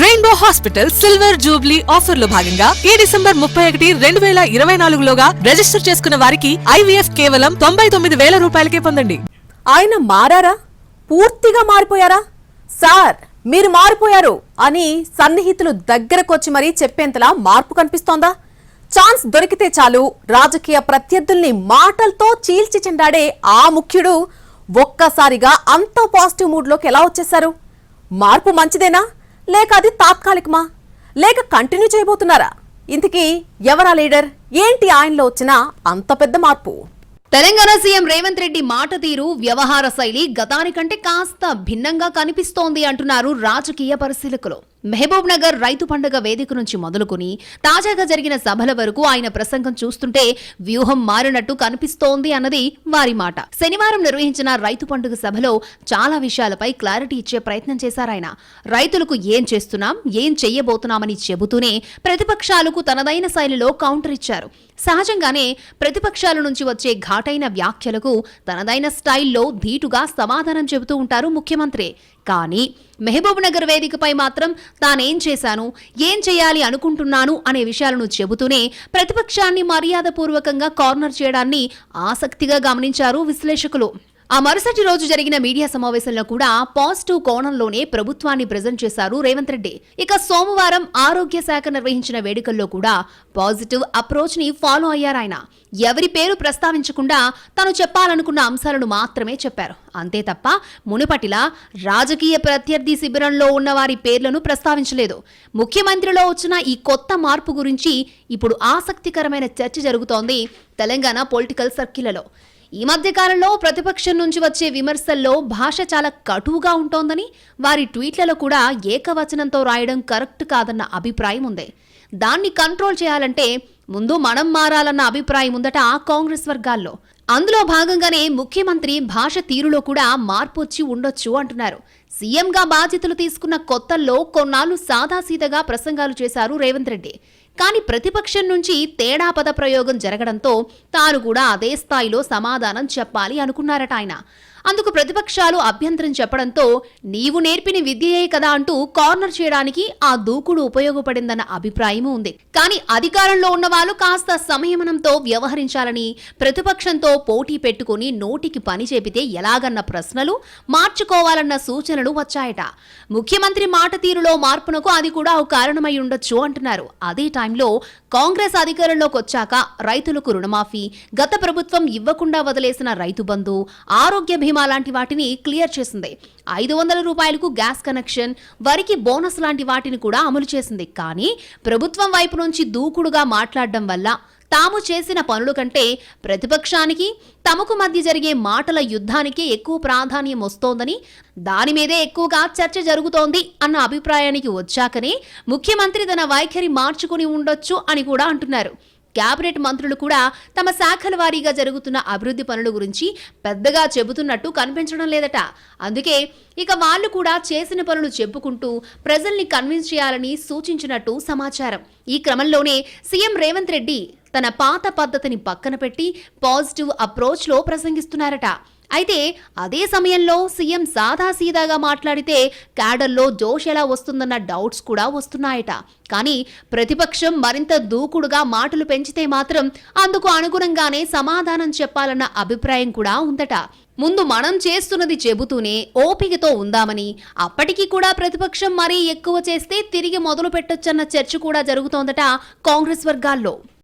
Rainbow hospital silver Jubilee ఆఫర్లో భాగంగా ఈ డిసెంబర్ ముప్పై ఒకటి రెండు వేల ఇరవై నాలుగులోగా రిజిస్టర్ చేసుకున్న వారికి ఐవీఎఫ్ కేవలం తొంభై తొమ్మిది వేల రూపాయలకే పొందండి. ఆయన మారారా? పూర్తిగా మారిపోయారా? సార్ మీరు మారిపోయారు అని సన్నిహితులు దగ్గరకొచ్చి మరీ చెప్పేంతలా మార్పు కనిపిస్తోందా? ఛాన్స్ దొరికితే చాలు రాజకీయ ప్రత్యర్థుల్ని మాటలతో చీల్చి చెండాడే ఆ ముఖ్యుడు ఒక్కసారిగా అంత పాజిటివ్ మూడ్లోకి ఎలా వచ్చేశారు? మార్పు మంచిదేనా? లేక అది తాత్కాలికమా? లేక కంటిన్యూ చేయబోతున్నారా? ఇంతకీ ఎవరా లీడర్? ఏంటి ఆయనలో వచ్చిన అంత పెద్ద మార్పు? తెలంగాణ సీఎం రేవంత్ రెడ్డి మాట తీరు వ్యవహార శైలి గతానికంటే కాస్త భిన్నంగా కనిపిస్తోంది అంటున్నారు రాజకీయ పరిశీలకులు. మహబూబ్నగర్ రైతు పండుగ వేదిక నుంచి మొదలుకుని తాజాగా జరిగిన సభల వరకు ఆయన ప్రసంగం చూస్తుంటే వ్యూహం మారినట్టు కనిపిస్తోంది అన్నది వారి మాట. శనివారం నిర్వహించిన రైతు పండుగ సభలో చాలా విషయాలపై క్లారిటీ ఇచ్చే ప్రయత్నం చేశారాయన. రైతులకు ఏం చేస్తున్నాం ఏం చెయ్యబోతున్నామని చెబుతూనే ప్రతిపక్షాలకు తనదైన శైలిలో కౌంటర్ ఇచ్చారు. సహజంగానే ప్రతిపక్షాల నుంచి వచ్చే ఘాటైన వ్యాఖ్యలకు తనదైన స్టైల్లో ధీటుగా సమాధానం చెబుతూ ఉంటారు ముఖ్యమంత్రి. కానీ మహబూబ్నగర్ వేదికపై మాత్రం తానేం చేశాను? ఏం చేయాలి అనుకుంటున్నాను? అనే విషయాలను చెబుతూనే ప్రతిపక్షాన్ని మర్యాదపూర్వకంగా కార్నర్ చేయడాన్ని ఆసక్తిగా గమనించారు విశ్లేషకులు. ఆ మరుసటి రోజు జరిగిన మీడియా సమావేశంలో కూడా పాజిటివ్ కోణంలోనే ప్రభుత్వాన్ని ప్రజెంట్ చేశారు రేవంత్ రెడ్డి. ఇక సోమవారం ఆరోగ్య శాఖ నిర్వహించిన వేడుకల్లో కూడా పాజిటివ్ అప్రోచ్ని ఫాలో అయ్యారాయన ఎవరి పేరు ప్రస్తావించకుండా తను చెప్పాలనుకున్న అంశాలను మాత్రమే చెప్పారు. అంతే తప్ప మునుపటిలా రాజకీయ ప్రత్యర్థి శిబిరంలో ఉన్న వారి పేర్లను ప్రస్తావించలేదు. ముఖ్యమంత్రిలో వచ్చిన ఈ కొత్త మార్పు గురించి ఇప్పుడు ఆసక్తికరమైన చర్చ జరుగుతోంది తెలంగాణ పొలిటికల్ సర్కిళ్ళలో ఈ మధ్య కాలంలో ప్రతిపక్షం నుంచి వచ్చే విమర్శల్లో భాష చాలా కటువుగా ఉంటోందని వారి ట్వీట్లలో కూడా ఏకవచనంతో రాయడం కరెక్ట్ కాదన్న అభిప్రాయం ఉంది. దాన్ని కంట్రోల్ చేయాలంటే ముందు మనం మారాలన్న అభిప్రాయం ఉందట కాంగ్రెస్ వర్గాల్లో. అందులో భాగంగానే ముఖ్యమంత్రి భాష తీరులో కూడా మార్పు వచ్చి ఉండొచ్చు అంటున్నారు. సీఎంగా బాధ్యతలు తీసుకున్న కొత్తల్లో కొన్నాళ్ళు సాదాసీదగా ప్రసంగాలు చేశారు రేవంత్ రెడ్డి. కానీ ప్రతిపక్షం నుంచి తేడా పద ప్రయోగం జరగడంతో తాను కూడా అదే స్థాయిలో సమాధానం చెప్పాలి అనుకున్నారట ఆయన. అందుకు ప్రతిపక్షాలు అభ్యంతరం చెప్పడంతో నీవు నేర్పిన విద్యయే కదా అంటూ కార్నర్ చేయడానికి ఆ దూకుడు ఉపయోగపడిందన్న అభిప్రాయం ఉంది. కానీ అధికారంలో ఉన్న వాళ్ళు కాస్త సంయమనంతో వ్యవహరించాలని ప్రతిపక్షంతో పోటీ పెట్టుకుని నోటికి పని చేపితే ఎలాగన్న ప్రశ్నలు మార్చుకోవాలన్న సూచనలు వచ్చాయట. ముఖ్యమంత్రి మాట తీరులో మార్పునకు అది కూడా ఒక కారణమై ఉండొచ్చు అంటున్నారు. అదే టైంలో కాంగ్రెస్ అధికారంలోకి వచ్చాక రైతులకు రుణమాఫీ గత ప్రభుత్వం ఇవ్వకుండా వదిలేసిన రైతు బంధు ఆరోగ్య బీమా లాంటి వాటిని క్లియర్ చేసింది. ఐదు వందల రూపాయలకు గ్యాస్ కనెక్షన్ వరికి బోనస్ లాంటి వాటిని కూడా అమలు చేసింది. కానీ ప్రభుత్వం వైపు నుంచి దూకుడుగా మాట్లాడడం వల్ల తాము చేసిన పనుల కంటే ప్రతిపక్షానికి తమకు మధ్య జరిగే మాటల యుద్ధానికే ఎక్కువ ప్రాధాన్యం వస్తోందని దాని మీదే ఎక్కువగా చర్చ జరుగుతోంది అన్న అభిప్రాయానికి వచ్చాకనే ముఖ్యమంత్రి తన వైఖరి మార్చుకుని ఉండొచ్చు అని కూడా అంటున్నారు. కేబినెట్ మంత్రులు కూడా తమ శాఖల వారీగా జరుగుతున్న అభివృద్ధి పనుల గురించి పెద్దగా చెబుతున్నట్టు కనిపించడం లేదట. అందుకే ఇక వాళ్ళు కూడా చేసిన పనులు చెప్పుకుంటూ ప్రజల్ని కన్విన్స్ చేయాలని సూచించినట్టు సమాచారం. ఈ క్రమంలోనే సీఎం రేవంత్ రెడ్డి తన పాత పద్ధతిని పక్కన పెట్టి పాజిటివ్ అప్రోచ్లో ప్రసంగిస్తున్నారట. అయితే అదే సమయంలో సీఎం సాదాసీదాగా మాట్లాడితే క్యాడర్లో జోష్ ఎలా వస్తుందన్న డౌట్స్ కూడా వస్తున్నాయట. కానీ ప్రతిపక్షం మరింత దూకుడుగా మాటలు పెంచితే మాత్రం అందుకు అనుగుణంగానే సమాధానం చెప్పాలన్న అభిప్రాయం కూడా ఉందట. ముందు మనం చేస్తున్నది చెబుతూనే ఓపికతో ఉందామని అప్పటికీ కూడా ప్రతిపక్షం మరీ ఎక్కువ చేస్తే తిరిగి మొదలు పెట్టొచ్చన్న చర్చ కూడా జరుగుతోందట కాంగ్రెస్ వర్గాల్లో.